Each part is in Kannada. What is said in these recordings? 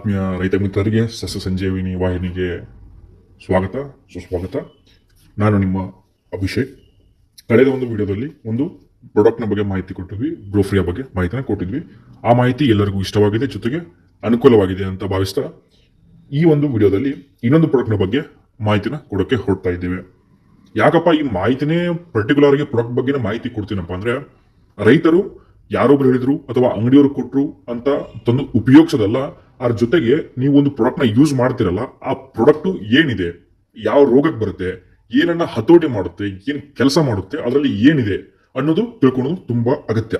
ಆತ್ಮೀಯ ರೈತ ಮಿತ್ರರಿಗೆ, ಸಸ್ಯ ಸಂಜೀವಿನಿ ವಾಹಿನಿಗೆ ಸ್ವಾಗತ, ಸುಸ್ವಾಗತ. ನಾನು ನಿಮ್ಮ ಅಭಿಷೇಕ್. ಕಳೆದ ಒಂದು ವಿಡಿಯೋದಲ್ಲಿ ಒಂದು ಪ್ರಾಡಕ್ಟ್ನ ಬಗ್ಗೆ ಮಾಹಿತಿ ಕೊಟ್ಟಿದ್ವಿ ಬ್ರೋಫ್ರಿಯ ಬಗ್ಗೆ ಮಾಹಿತಿನ ಕೊಟ್ಟಿದ್ವಿ. ಆ ಮಾಹಿತಿ ಎಲ್ಲರಿಗೂ ಇಷ್ಟವಾಗಿದೆ, ಜೊತೆಗೆ ಅನುಕೂಲವಾಗಿದೆ ಅಂತ ಭಾವಿಸ್ತಾ ಈ ಒಂದು ವಿಡಿಯೋದಲ್ಲಿ ಇನ್ನೊಂದು ಪ್ರಾಡಕ್ಟ್ನ ಬಗ್ಗೆ ಮಾಹಿತಿನ ಕೊಡೋಕ್ಕೆ ಹೊರಡ್ತಾ ಇದ್ದೇವೆ. ಯಾಕಪ್ಪ, ಈ ಮಾಹಿತಿನೇ ಪರ್ಟಿಕ್ಯುಲರ್ಗೆ ಪ್ರಾಡಕ್ಟ್ ಬಗ್ಗೆ ಮಾಹಿತಿ ಕೊಡ್ತೀನಪ್ಪ ಅಂದ್ರೆ ರೈತರು ಯಾರೊಬ್ರು ಹೇಳಿದ್ರು ಅಥವಾ ಅಂಗಡಿಯವರು ಕೊಟ್ರು ಅಂತ ತಂದು ಉಪಯೋಗಿಸೋದಲ್ಲ, ಅದ್ರ ಜೊತೆಗೆ ನೀವು ಒಂದು ಪ್ರಾಡಕ್ಟ್ನ ಯೂಸ್ ಮಾಡ್ತಿರಲ್ಲ, ಆ ಪ್ರಾಡಕ್ಟ್ ಏನಿದೆ, ಯಾವ ರೋಗಕ್ಕೆ ಬರುತ್ತೆ, ಏನನ್ನ ಹತೋಟಿ ಮಾಡುತ್ತೆ, ಏನ್ ಕೆಲಸ ಮಾಡುತ್ತೆ, ಅದರಲ್ಲಿ ಏನಿದೆ ಅನ್ನೋದು ತಿಳ್ಕೊಳ್ಳೋದು ತುಂಬಾ ಅಗತ್ಯ.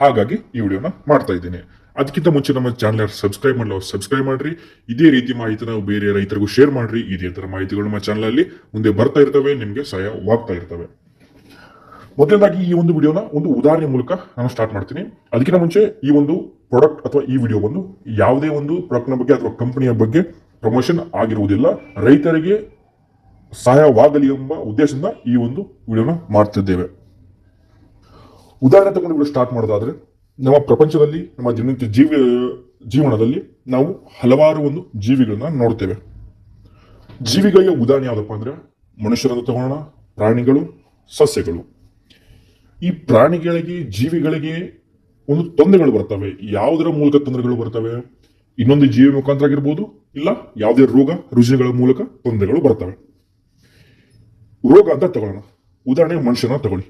ಹಾಗಾಗಿ ಈ ವಿಡಿಯೋನ ಮಾಡ್ತಾ ಇದ್ದೀನಿ. ಅದಕ್ಕಿಂತ ಮುಂಚೆ ನಮ್ಮ ಚಾನಲ್ ಸಬ್ಸ್ಕ್ರೈಬ್ ಮಾಡಲು ಸಬ್ಸ್ಕ್ರೈಬ್ ಮಾಡ್ರಿ. ಇದೇ ರೀತಿ ಮಾಹಿತಿನ ಬೇರೆ ರೈತರಿಗೂ ಶೇರ್ ಮಾಡ್ರಿ. ಇದೇ ತರ ಮಾಹಿತಿಗಳು ನಮ್ಮ ಚಾನಲಲ್ಲಿ ಮುಂದೆ ಬರ್ತಾ ಇರ್ತವೆ, ನಿಮಗೆ ಸಹಾಯವಾಗ್ತಾ ಇರ್ತವೆ. ಮೊದಲನೇದಾಗಿ ಈ ಒಂದು ವಿಡಿಯೋನ ಒಂದು ಉದಾಹರಣೆ ಮೂಲಕ ನಾನು ಸ್ಟಾರ್ಟ್ ಮಾಡ್ತೀನಿ. ಅದಕ್ಕಿಂತ ಮುಂಚೆ ಈ ಒಂದು ಪ್ರಾಡಕ್ಟ್ ಅಥವಾ ಈ ವಿಡಿಯೋ ಬಂದು ಯಾವುದೇ ಒಂದು ಪ್ರಾಡಕ್ಟ್ನ ಬಗ್ಗೆ ಅಥವಾ ಕಂಪನಿಯ ಬಗ್ಗೆ ಪ್ರಮೋಷನ್ ಆಗಿರುವುದಿಲ್ಲ. ರೈತರಿಗೆ ಸಹಾಯವಾಗಲಿ ಎಂಬ ಉದ್ದೇಶದಿಂದ ಈ ಒಂದು ವಿಡಿಯೋನ ಮಾಡ್ತಿದ್ದೇವೆ. ಉದಾಹರಣೆ ತಗೊಂಡು ವಿಡಿಯೋ ಸ್ಟಾರ್ಟ್ ಮಾಡೋದಾದ್ರೆ, ನಮ್ಮ ಪ್ರಪಂಚದಲ್ಲಿ, ನಮ್ಮ ದಿನನಿತ್ಯ ಜೀವ, ಜೀವನದಲ್ಲಿ ನಾವು ಹಲವಾರು ಒಂದು ಜೀವಿಗಳನ್ನ ನೋಡ್ತೇವೆ. ಜೀವಿಗಳಿಗೆ ಉದಾಹರಣೆ ಯಾವುದಪ್ಪ ಅಂದ್ರೆ ಮನುಷ್ಯರನ್ನು ತಗೊಳ್ಳೋಣ, ಪ್ರಾಣಿಗಳು, ಸಸ್ಯಗಳು. ಈ ಪ್ರಾಣಿಗಳಿಗೆ, ಜೀವಿಗಳಿಗೆ ಒಂದು ತೊಂದರೆಗಳು ಬರ್ತವೆ. ಯಾವುದರ ಮೂಲಕ ತೊಂದರೆಗಳು ಬರ್ತವೆ? ಇನ್ನೊಂದು ಜೀವಿ ಮುಖಾಂತರ ಆಗಿರ್ಬೋದು ಇಲ್ಲ, ಯಾವುದೇ ರೋಗ, ರುಜಿನಗಳ ಮೂಲಕ ತೊಂದರೆಗಳು ಬರ್ತವೆ. ರೋಗ ಅಂತ ತಗೊಳ್ಳೋಣ. ಉದಾಹರಣೆಗೆ ಮನುಷ್ಯನ ತಗೊಳ್ಳಿ.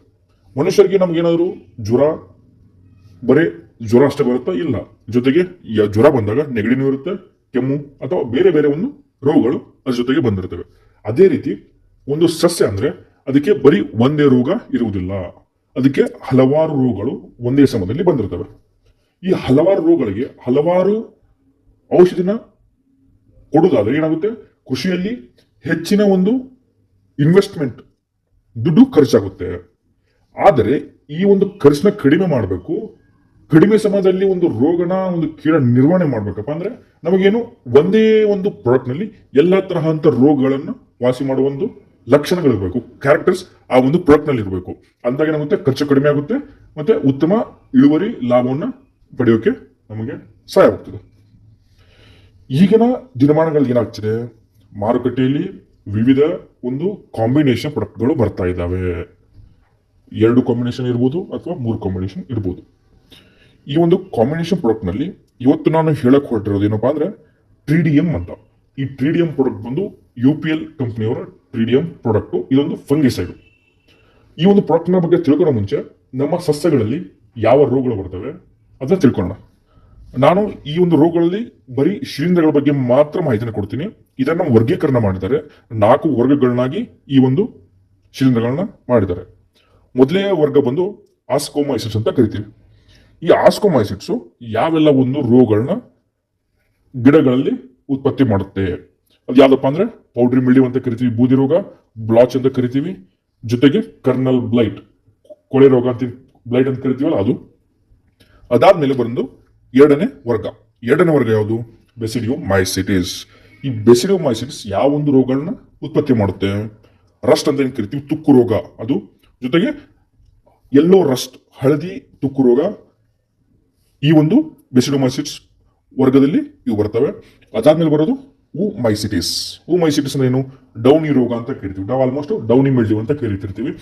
ಮನುಷ್ಯರಿಗೆ ನಮ್ಗೇನಾದ್ರು ಜ್ವರ, ಬರೀ ಜ್ವರ ಅಷ್ಟೇ ಬರುತ್ತಾ? ಇಲ್ಲ. ಜೊತೆಗೆ ಜ್ವರ ಬಂದಾಗ ನೆಗಡಿನೂ ಇರುತ್ತೆ, ಕೆಮ್ಮು ಅಥವಾ ಬೇರೆ ಬೇರೆ ಒಂದು ರೋಗಗಳು ಅದ್ರ ಜೊತೆಗೆ ಬಂದಿರ್ತವೆ. ಅದೇ ರೀತಿ ಒಂದು ಸಸ್ಯ ಅಂದ್ರೆ ಅದಕ್ಕೆ ಬರೀ ಒಂದೇ ರೋಗ ಇರುವುದಿಲ್ಲ. ಅದಕ್ಕೆ ಹಲವಾರು ರೋಗಗಳು ಒಂದೇ ಸಮಯದಲ್ಲಿ ಬಂದಿರ್ತವೆ. ಈ ಹಲವಾರು ರೋಗಗಳಿಗೆ ಹಲವಾರು ಔಷಧಿನ ಕೊಡುವುದಾದರೆ ಏನಾಗುತ್ತೆ? ಕೃಷಿಯಲ್ಲಿ ಹೆಚ್ಚಿನ ಒಂದು ಇನ್ವೆಸ್ಟ್ಮೆಂಟ್ ದುಡ್ಡು ಖರ್ಚಾಗುತ್ತೆ. ಆದರೆ ಈ ಒಂದು ಖರ್ಚನ್ನ ಕಡಿಮೆ ಮಾಡಬೇಕು. ಕಡಿಮೆ ಸಮಯದಲ್ಲಿ ಒಂದು ರೋಗನ ಒಂದು ಕೀಡ ನಿರ್ವಹಣೆ ಮಾಡಬೇಕಪ್ಪ ಅಂದ್ರೆ ನಮಗೇನು ಒಂದೇ ಒಂದು ಪ್ರಾಡಕ್ಟ್ನಲ್ಲಿ ಎಲ್ಲಾ ತರಹಂತ ರೋಗಗಳನ್ನು ವಾಸಿ ಮಾಡುವ ಒಂದು ಲಕ್ಷಣಗಳಿರಬೇಕು ಕ್ಯಾರೆಕ್ಟರ್ಸ್ ಆ ಒಂದು ಪ್ರಾಡಕ್ಟ್ನಲ್ಲಿ ಇರಬೇಕು. ಅಂದಾಗ ಏನಾಗುತ್ತೆ ಖರ್ಚು ಕಡಿಮೆ ಆಗುತ್ತೆ, ಮತ್ತೆ ಉತ್ತಮ ಇಳುವರಿ ಲಾಭವನ್ನು ಪಡೆಯೋಕೆ ನಮಗೆ ಸಹಾಯ ಆಗ್ತದೆ. ಈಗಿನ ದಿನಮಾನಗಳಲ್ಲಿ ಏನಾಗ್ತಿದೆ? ಮಾರುಕಟ್ಟೆಯಲ್ಲಿ ವಿವಿಧ ಒಂದು ಕಾಂಬಿನೇಷನ್ ಪ್ರಾಡಕ್ಟ್ಗಳು ಬರ್ತಾ ಇದ್ದಾವೆ. ಎರಡು ಕಾಂಬಿನೇಷನ್ ಇರ್ಬೋದು ಅಥವಾ ಮೂರು ಕಾಂಬಿನೇಷನ್ ಇರ್ಬೋದು. ಈ ಒಂದು ಕಾಂಬಿನೇಷನ್ ಪ್ರೊಡಕ್ಟ್ನಲ್ಲಿ ಇವತ್ತು ನಾನು ಹೇಳಕ್ ಹೊರಟಿರೋದು ಏನಪ್ಪಾ ಅಂದ್ರೆ ಎಂ ಅಂತ. ಈ ಟ್ರಿಡಿಯಂ ಪ್ರಾಡಕ್ಟ್ ಬಂದು ಯು ಪಿ ಎಲ್ ಕಂಪನಿಯವರ ಟ್ರಿಡಿಯಂ ಪ್ರಾಡಕ್ಟು ಇದೊಂದು ಫಂಗಿಸೈಡ್ ಈ ಒಂದು ಪ್ರಾಡಕ್ಟ್ನ ಬಗ್ಗೆ ತಿಳ್ಕೊಳ್ಳೋ ಮುಂಚೆ ನಮ್ಮ ಸಸ್ಯಗಳಲ್ಲಿ ಯಾವ ರೋಗಗಳು ಬರ್ತವೆ ಅದನ್ನ ತಿಳ್ಕೊಳ್ಳೋಣ. ನಾನು ಈ ಒಂದು ರೋಗಗಳಲ್ಲಿ ಬರೀ ಶಿಲೀಂಧ್ರಗಳ ಬಗ್ಗೆ ಮಾತ್ರ ಮಾಹಿತಿನ ಕೊಡ್ತೀನಿ. ಇದನ್ನ ವರ್ಗೀಕರಣ ಮಾಡಿದ್ದಾರೆ. ನಾಲ್ಕು ವರ್ಗಗಳನ್ನಾಗಿ ಈ ಒಂದು ಶಿಲೀಂಧ್ರಗಳನ್ನ ಮಾಡಿದ್ದಾರೆ. ಮೊದಲೇ ವರ್ಗ ಬಂದು ಆಸ್ಕೋಮೈಸಿಟ್ಸ್ ಅಂತ ಕರಿತೀವಿ. ಈ ಆಸ್ಕೋಮೈಸಿಟ್ಸು ಯಾವೆಲ್ಲ ಒಂದು ರೋಗಗಳನ್ನ ಗಿಡಗಳಲ್ಲಿ ಉತ್ಪತ್ತಿ ಮಾಡುತ್ತೆ? ಅದು ಯಾವ್ದಪ್ಪ ಅಂದ್ರೆ ಪೌಡ್ರಿ ಮಿಲ್ಡಿ ಅಂತ ಕರಿತೀವಿ, ಬೂದಿ ರೋಗ ಬ್ಲಾಚ್ ಅಂತ ಕರಿತೀವಿ. ಜೊತೆಗೆ ಕರ್ನಲ್ ಬ್ಲೈಟ್ ಕೊಳೆ ರೋಗ ಅಂತ ಬ್ಲೈಟ್ ಅಂತ ಕರಿತೀವಲ್ಲ ಅದು. ಅದಾದ್ಮೇಲೆ ಬಂದು ಎರಡನೇ ವರ್ಗ. ಎರಡನೇ ವರ್ಗ ಯಾವುದು? ಬೆಸಿಡಿಯೋ ಮೈಸಿಟಿಸ್ ಈ ಬೆಸಿಡಿಯೋ ಮೈಸಿಟಿಸ್ ಯಾವ ಒಂದು ರೋಗಗಳನ್ನ ಉತ್ಪತ್ತಿ ಮಾಡುತ್ತೆ? ರಸ್ಟ್ ಅಂತ ಏನು ಕರಿತೀವಿ? ತುಕ್ಕು ರೋಗ. ಅದು ಜೊತೆಗೆ ಎಲ್ಲೋ ರಸ್ಟ್ ಹಳದಿ ತುಕ್ಕು ರೋಗ. ಈ ಒಂದು ಬೆಸಿಡೋಮೈಸಿಟ್ಸ್ ವರ್ಗದಲ್ಲಿ ಇವು ಬರ್ತವೆ. ಅದಾದ್ಮೇಲೆ ಬರೋದು ಉ ಮೈಸಿಟಿಸ್. ಹೂ ಮೈಸಿಟಿಸ್ ಅಂದ್ರೆ ಏನು? ಡೌನಿ ರೋಗ ಅಂತ ಕರಿತೀವಿ ನಾವು ಆಲ್ಮೋಸ್ಟ್ ಡೌನಿ ಮಿಲ್ಡ್ಯೂ ಅಂತ ಕರಿತಿರ್ತೀವಿ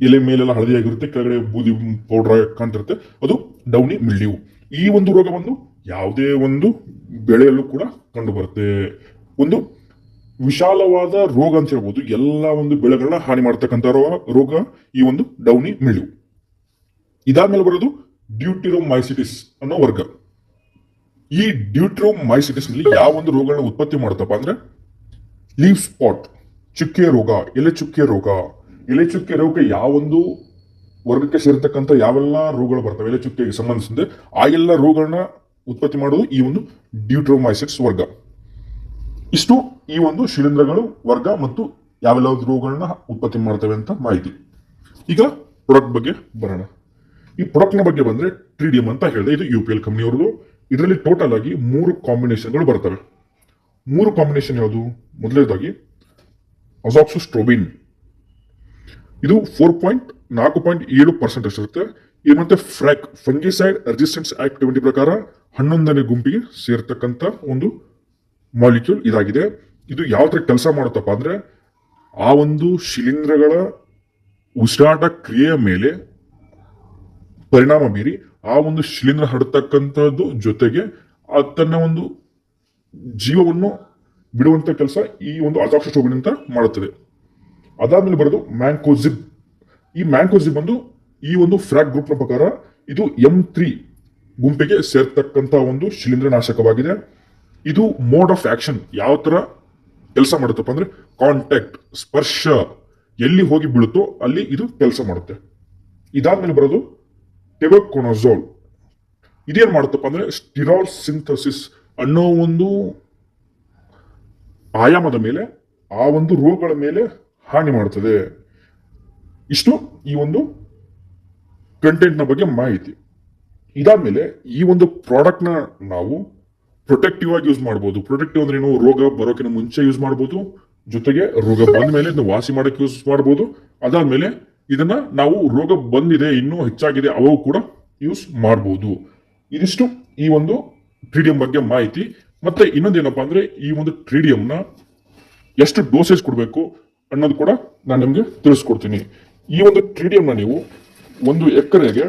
ಎಲೆ ಮೇಲೆಲ್ಲ ಹಳದಿಯಾಗಿರುತ್ತೆ, ಕೆಳಗಡೆ ಬೂದಿ ಪೌಡರ್ ಕಾಣ್ತಿರುತ್ತೆ. ಅದು ಡೌನಿ ಮಿಲ್ಡ್ಯೂ ಈ ಒಂದು ರೋಗ ಬಂದು ಯಾವುದೇ ಒಂದು ಬೆಳೆಯಲ್ಲೂ ಕೂಡ ಕಂಡು ಬರುತ್ತೆ ಒಂದು ವಿಶಾಲವಾದ ರೋಗ ಅಂತ ಹೇಳ್ಬೋದು. ಎಲ್ಲ ಒಂದು ಬೆಳೆಗಳನ್ನ ಹಾನಿ ಮಾಡ್ತಕ್ಕಂಥ ರೋಗ ಈ ಒಂದು ಡೌನಿ ಮಿಲ್ಡ್ಯೂ ಇದಾದ್ಮೇಲೆ ಬರೋದು ಡ್ಯೂಟಿರೋಮೈಸಿಟಿಸ್ ಅನ್ನೋ ವರ್ಗ. ಈ ನಲ್ಲಿ ಯಾವ ಒಂದು ರೋಗಗಳನ್ನ ಉತ್ಪತ್ತಿ ಮಾಡುತ್ತಪ್ಪ ಅಂದ್ರೆ ಲೀವ್ ಸ್ಪಾಟ್ ಚುಕ್ಕೆ ರೋಗ, ಎಲೆ ಚುಕ್ಕೆ ರೋಗ. ಎಲೆ ಚುಕ್ಕೆ ರೋಗ ಯಾವೊಂದು ವರ್ಗಕ್ಕೆ ಸೇರ್ತಕ್ಕಂಥ ಯಾವೆಲ್ಲ ರೋಗಗಳು ಬರ್ತವೆ? ಎಲೆ ಚುಕ್ಕೆಗೆ ಸಂಬಂಧಿಸಿದಂತೆ ಆ ಎಲ್ಲ ರೋಗಗಳನ್ನ ಉತ್ಪತ್ತಿ ಮಾಡೋದು ಈ ಒಂದು ಡ್ಯೂಟ್ರೋಮೈಸಿಟ್ಸ್ ವರ್ಗ. ಇಷ್ಟು ಈ ಒಂದು ಶಿಲೀಂಧ್ರಗಳು ವರ್ಗ ಮತ್ತು ಯಾವೆಲ್ಲ ಒಂದು ರೋಗಗಳನ್ನ ಉತ್ಪತ್ತಿ ಮಾಡ್ತವೆ ಅಂತ ಮಾಹಿತಿ. ಈಗ ಪ್ರಾಡಕ್ಟ್ ಬಗ್ಗೆ ಬರೋಣ. ಈ ಪ್ರಾಡಕ್ಟ್ನ ಬಗ್ಗೆ ಬಂದ್ರೆ ಟ್ರಿಡಿಯಂ ಅಂತ ಹೇಳಿದೆ. ಇದು ಯು ಪಿ ಎಲ್ ಕಂಪ್ನಿಯವ್ರದ್ದು ಇದರಲ್ಲಿ ಟೋಟಲ್ ಆಗಿ ಮೂರು ಕಾಂಬಿನೇಷನ್ಗಳು ಬರ್ತವೆ. ಮೂರು ಕಾಂಬಿನೇಷನ್ ಯಾವುದು? ಮೊದಲನೇದಾಗಿ ಅಜಾಕ್ಸೋಸ್ಟ್ರೋಬಿನ್ ಇದು ಫೋರ್ ಪಾಯಿಂಟ್ ನಾಲ್ಕು ಪಾಯಿಂಟ್ ಏಳು ಪರ್ಸೆಂಟ್ ಇರುತ್ತೆ ಇದು ಮತ್ತೆ FRAC fungicide resistance activity twenty ಪ್ರಕಾರ ಹನ್ನೊಂದನೇ ಗುಂಪಿಗೆ ಸೇರ್ತಕ್ಕಂಥ ಒಂದು ಮಾಲಿಕ್ಯೂಲ್ ಇದಾಗಿದೆ. ಇದು ಯಾವ ಥರ ಕೆಲಸ ಮಾಡುತ್ತಪ್ಪ ಅಂದರೆ ಆ ಒಂದು ಶಿಲೀಂಧ್ರಗಳ ಉಸಿರಾಟ ಕ್ರಿಯೆಯ ಮೇಲೆ ಪರಿಣಾಮ ಬೀರಿ ಆ ಒಂದು ಶಿಲೀಂಧ್ರ ಹರಡ್ತಕ್ಕಂಥದ್ದು ಜೊತೆಗೆ ತನ್ನ ಒಂದು ಜೀವವನ್ನು ಬಿಡುವಂತ ಕೆಲಸ ಈ ಒಂದು ಅಜಾಕ್ಷ ಅಂತ ಮಾಡುತ್ತದೆ. ಅದಾದ್ಮೇಲೆ ಬರೋದು ಮ್ಯಾಂಕೋಜಿಬ್ ಈ ಮ್ಯಾಂಕೋಜಿಬ್ ಬಂದು ಈ ಒಂದು ಫ್ರಾಕ್ ಗ್ರೂಪ್ ಪ್ರಕಾರ ಇದು ಎಂ ತ್ರೀ ಗುಂಪಿಗೆ ಸೇರ್ತಕ್ಕಂತ ಒಂದು ಶಿಲೀಂಧ್ರನಾಶಕವಾಗಿದೆ ಇದು ಮೋಡ್ ಆಫ್ ಆಕ್ಷನ್ ಯಾವ ತರ ಕೆಲಸ ಮಾಡುತ್ತಪ್ಪ ಅಂದ್ರೆ ಕಾಂಟ್ಯಾಕ್ಟ್, ಸ್ಪರ್ಶ ಎಲ್ಲಿ ಹೋಗಿ ಬೀಳುತ್ತೋ ಅಲ್ಲಿ ಇದು ಕೆಲಸ ಮಾಡುತ್ತೆ. ಇದಾದ್ಮೇಲೆ ಬರೋದು ಟೆಬಕೊನಜೋಲ್ ಇದೇನು ಮಾಡುತ್ತಪ್ಪ ಅಂದರೆ ಸ್ಟಿರಾಲ್ ಸಿಂಥಸಿಸ್ ಅನ್ನೋ ಒಂದು ಆಯಾಮದ ಮೇಲೆ, ಆ ಒಂದು ರೋಗಗಳ ಮೇಲೆ ಹಾನಿ ಮಾಡುತ್ತದೆ. ಇಷ್ಟು ಈ ಒಂದು ಕಂಟೆಂಟ್ನ ಬಗ್ಗೆ ಮಾಹಿತಿ. ಇದಾದ ಮೇಲೆ ಈ ಒಂದು ಪ್ರಾಡಕ್ಟ್ನ ನಾವು ಪ್ರೊಟೆಕ್ಟಿವ್ ಆಗಿ ಯೂಸ್ ಮಾಡಬಹುದು ಪ್ರೊಟೆಕ್ಟಿವ್ ಅಂದ್ರೆ ಏನು? ರೋಗ ಬರೋಕಿನ ಮುಂಚೆ ಯೂಸ್ ಮಾಡಬಹುದು ಜೊತೆಗೆ ರೋಗ ಬಂದ ಮೇಲೆ ವಾಸಿ ಮಾಡಕ್ಕೆ ಯೂಸ್ ಮಾಡಬಹುದು ಅದಾದ್ಮೇಲೆ ಇದನ್ನ ನಾವು ರೋಗ ಬಂದಿದೆ, ಇನ್ನೂ ಹೆಚ್ಚಾಗಿದೆ ಅವು ಕೂಡ ಯೂಸ್ ಮಾಡಬಹುದು ಇದಿಷ್ಟು ಈ ಒಂದು ಟ್ರೀಡಿಯಂ ಬಗ್ಗೆ ಮಾಹಿತಿ. ಮತ್ತೆ ಇನ್ನೊಂದೇನಪ್ಪಾ ಅಂದ್ರೆ ಈ ಒಂದು ಟ್ರೀಡಿಯಂನ ಎಷ್ಟು ಡೋಸೇಜ್ ಕೊಡಬೇಕು ಅನ್ನೋದು ಕೂಡ ನಾನು ನಿಮಗೆ ತಿಳಿಸ್ಕೊಡ್ತೀನಿ. ಈ ಒಂದು ಟ್ರೀಡಿಯಂನ ನೀವು ಒಂದು ಎಕರೆಗೆ